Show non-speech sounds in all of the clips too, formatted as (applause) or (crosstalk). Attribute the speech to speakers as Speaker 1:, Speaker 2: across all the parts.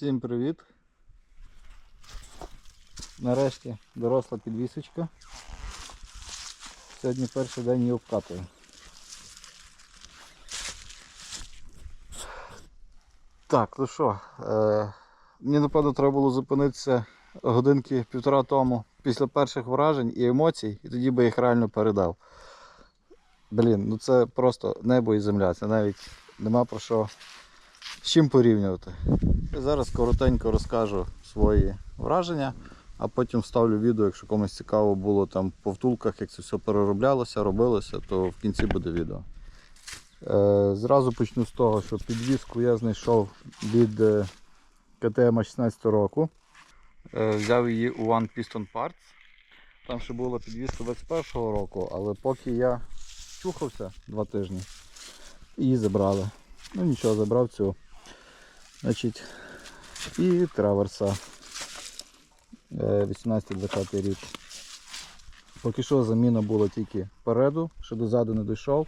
Speaker 1: Всім привіт! Нарешті доросла підвісочка. Сьогодні перший день її обкатую. Так, ну що, е, мені напевно треба було зупинитися годинки півтора тому після перших вражень і емоцій, і тоді би їх реально передав. Блін, ну це просто небо і земля, це навіть нема про що з чим порівнювати. Зараз коротенько розкажу свої враження, а потім вставлю відео, якщо комусь цікаво було там по втулках, як це все перероблялося, робилося, то в кінці буде відео. Е, зразу почну з того, що підвіску я знайшов від е, КТМ 16 року. Е, взяв її у One Piston Parts. Там ще була підвіска 21-го року, але поки я чухався два тижні, її забрали. Ну нічого, забрав цю. Значить, і траверса. 18-20 рік. Поки що заміна була тільки переду, ще дозаду не дійшов,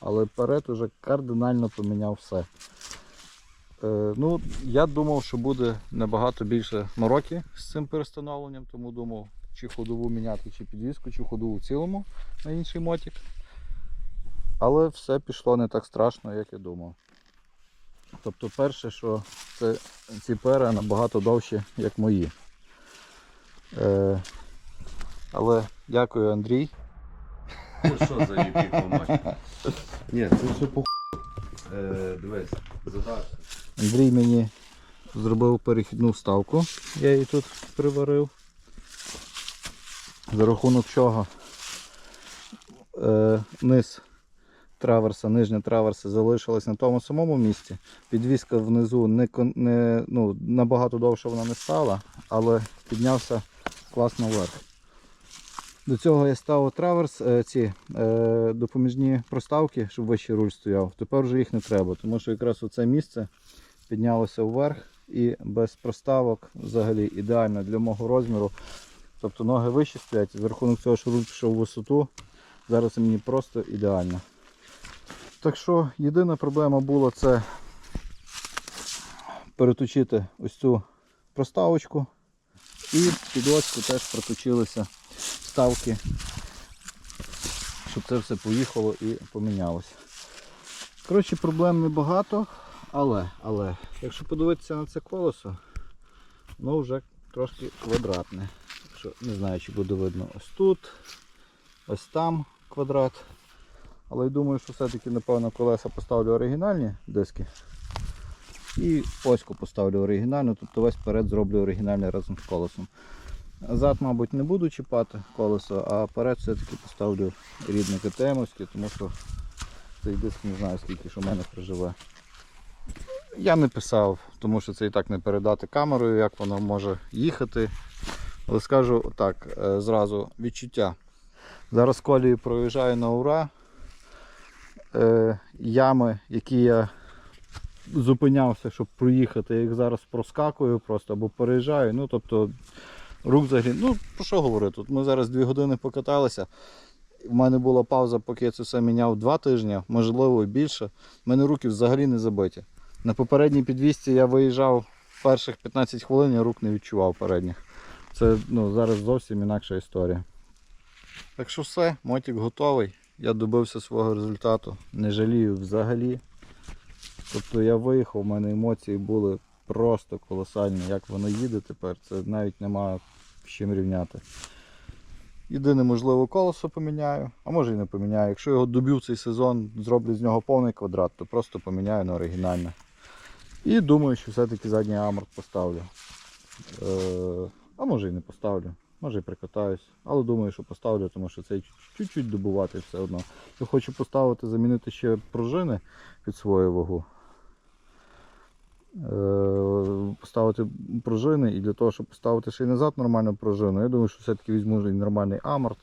Speaker 1: але перед уже кардинально поміняв все. Е, ну, я думав, що буде набагато більше мороки з цим перестановленням, тому думав, чи ходову міняти, чи підвіску, чи ходову в цілому на інший мотик. Але все пішло не так страшно, як я думав. Тобто перше, що це ці пера набагато довші, як мої. Е, але дякую Андрій.
Speaker 2: Ну що за епіхомать? Ні, це все по е, Дивись, задача.
Speaker 1: Андрій мені зробив перехідну вставку, я її тут приварив. За рахунок чого е, низ траверса, нижня траверса залишилась на тому самому місці. Підвіска внизу не, не, ну, набагато довше вона не стала, але піднявся класно вверх. До цього я ставив траверс, е, ці е, допоміжні проставки, щоб вищий руль стояв. Тепер вже їх не треба, тому що якраз оце місце піднялося вверх і без проставок взагалі ідеально для мого розміру. Тобто ноги вище стоять, за рахунок цього, що руль пішов в висоту, зараз мені просто ідеально. Так що єдина проблема була це переточити ось цю проставочку і під очку теж проточилися вставки, щоб це все поїхало і помінялося. Коротше, проблем небагато, але, але, якщо подивитися на це колесо, воно вже трошки квадратне. Так що не знаю, чи буде видно ось тут, ось там квадрат. Але я думаю, що все-таки, напевно, колеса поставлю оригінальні диски. І оську поставлю оригінальну, тобто весь перед зроблю оригінальний разом з колесом. Зад, мабуть, не буду чіпати колесо, а перед все-таки поставлю рідне КТМовське, тому що цей диск не знаю скільки що в мене проживе. Я не писав, тому що це і так не передати камерою, як воно може їхати. Але скажу так, е, зразу відчуття. Зараз колії проїжджаю на ура. Е, ями, які я зупинявся, щоб проїхати, я їх зараз проскакую просто або переїжджаю. Ну, тобто, рук взагалі. Ну, про що говорити? Тут ми зараз дві години покаталися. У мене була пауза, поки я це все міняв два тижні, можливо і більше. У мене руки взагалі не забиті. На попередній підвісці я виїжджав перших 15 хвилин, я рук не відчував передніх. Це ну, зараз зовсім інакша історія. Так що все, мотик готовий. Я добився свого результату. Не жалію взагалі. Тобто я виїхав, у мене емоції були просто колосальні. Як воно їде тепер, це навіть нема з чим рівняти. Єдине, можливо, колесо поміняю, а може і не поміняю. Якщо його доб'ю цей сезон, зроблю з нього повний квадрат, то просто поміняю на оригінальне. І думаю, що все-таки задній аморт поставлю. Е, а може і не поставлю, може і прикатаюсь. Але думаю, що поставлю, тому що це чуть-чуть добувати все одно. Я хочу поставити, замінити ще пружини під свою вагу. Е, Поставити пружини і для того, щоб поставити ще й назад нормальну пружину, я думаю, що все-таки візьму нормальний аморт,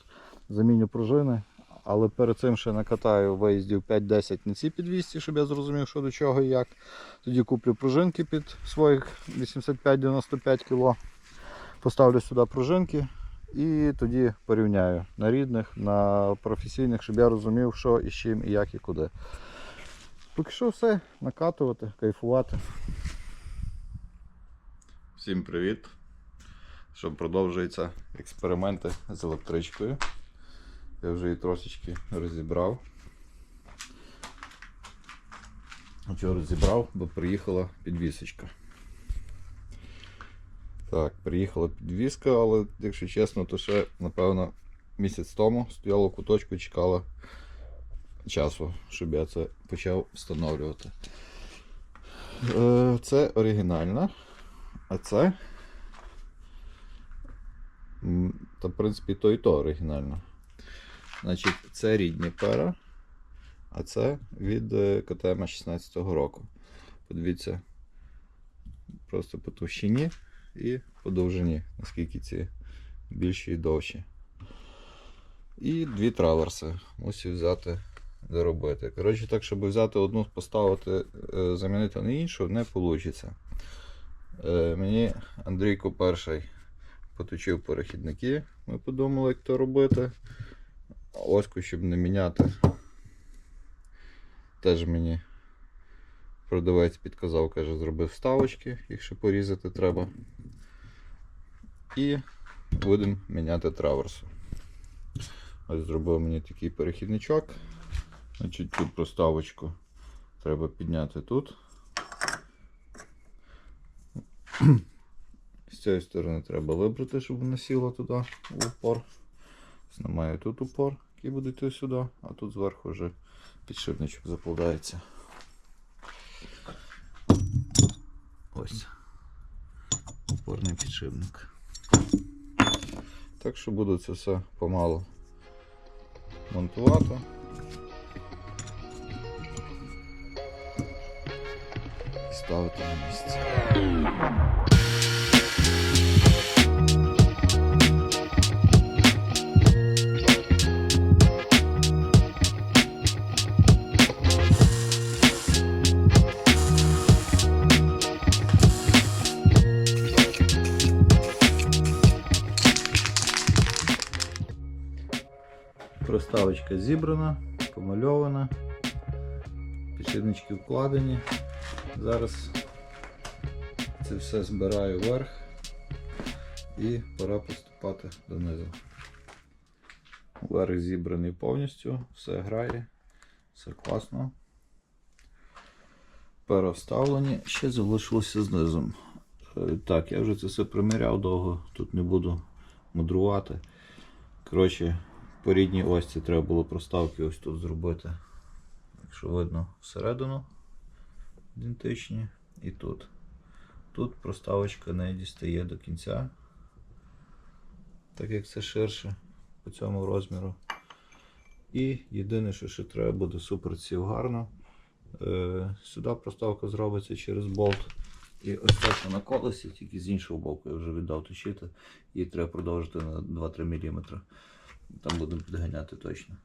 Speaker 1: заміню пружини, але перед цим ще накатаю виїздів 5-10 на ці підвісті, щоб я зрозумів, що до чого і як. Тоді куплю пружинки під своїх 85-95 кг, поставлю сюди пружинки і тоді порівняю на рідних, на професійних, щоб я розумів, що і з чим, і як і куди. Поки що все, накатувати, кайфувати. Всім привіт! Що продовжуються експерименти з електричкою. Я вже її трошечки розібрав. Чого розібрав? Бо приїхала підвісочка. Так, приїхала підвіска, але якщо чесно, то ще, напевно, місяць тому стояла в куточку і чекала часу, щоб я це почав встановлювати. Е, Це оригінальна, а це. Та, в принципі, то і то оригінально. Значить, це рідні пера, а це від е, КТМ 16-го року. Подивіться, просто по товщині і по довжині, наскільки ці більші і довші. І дві траверси. Мусив взяти доробити. Коротше, так, щоб взяти одну, поставити, е, замінити на іншу, не вийде. Мені Андрійко перший поточив перехідники. Ми подумали, як то робити. Оську, щоб не міняти. Теж мені продавець підказав, каже, зробив вставочки, ще порізати треба. І будемо міняти траверсу. Ось зробив мені такий перехідничок. Значить, цю проставочку треба підняти тут. (clears throat) З цієї сторони треба вибрати, щоб вона сіла туди в упор. Знімаю тут упор, який буде йти сюди, а тут зверху вже підшипничок закладається. Ось. Опорний підшипник. Так що буду це все помалу монтувати. Ставити на місце. Проставочка зібрана, помальована, підшипнички вкладені. Зараз це все збираю вверх і пора приступати донизу. Верх зібраний повністю, все грає, все класно. Переставлені, ще залишилося знизу. Е, Так, я вже це все приміряв довго, тут не буду мудрувати. Коротше, по рідній осці треба було проставки ось тут зробити. Якщо видно всередину ідентичні і тут. Тут проставочка не дістає до кінця, так як це ширше по цьому розміру. І єдине, що ще треба буде супер сів гарно. Е, сюди проставка зробиться через болт. І ось так на колесі, тільки з іншого боку я вже віддав точити. Її треба продовжити на 2-3 мм. Там будемо підганяти точно.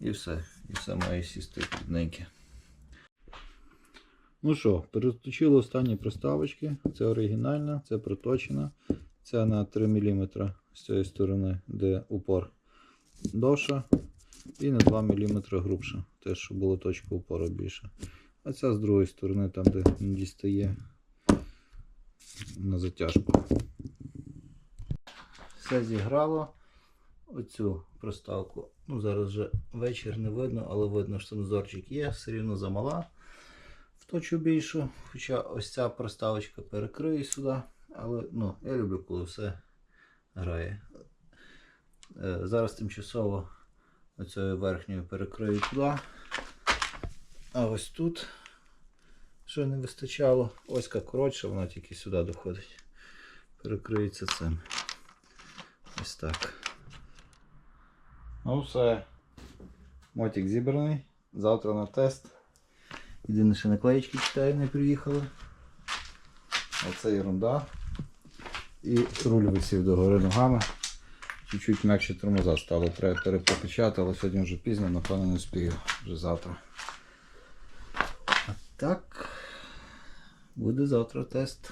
Speaker 1: І все. І все має сісти рідненьке. Ну що, переточили останні проставочки. Це оригінальна, це проточена. Це на 3 мм з цієї сторони, де упор довша. І на 2 мм грубша. Теж, щоб була точка упору більше. А ця з другої сторони, там де дістає на затяжку. Все зіграло. Оцю проставку. Ну, зараз вже вечір не видно, але видно, що сензорчик є, все рівно замала. Вточу більшу. Хоча ось ця проставочка перекриє сюди. Але ну, я люблю, коли все грає. Е, Зараз тимчасово оцею верхньою перекрию туди. А ось тут, що не вистачало, оська коротша, вона тільки сюди доходить. Перекриється цим. Ось так. Ну все. Мотик зібраний. Завтра на тест. Єдине, що наклеїчки читаю, не приїхали. Оце ерунда. І руль висів догори ногами. Чуть-чуть м'якші тормоза стало. Треба перепокачати, але сьогодні вже пізно, напевно не встигаю. Вже завтра. А так. Буде завтра тест.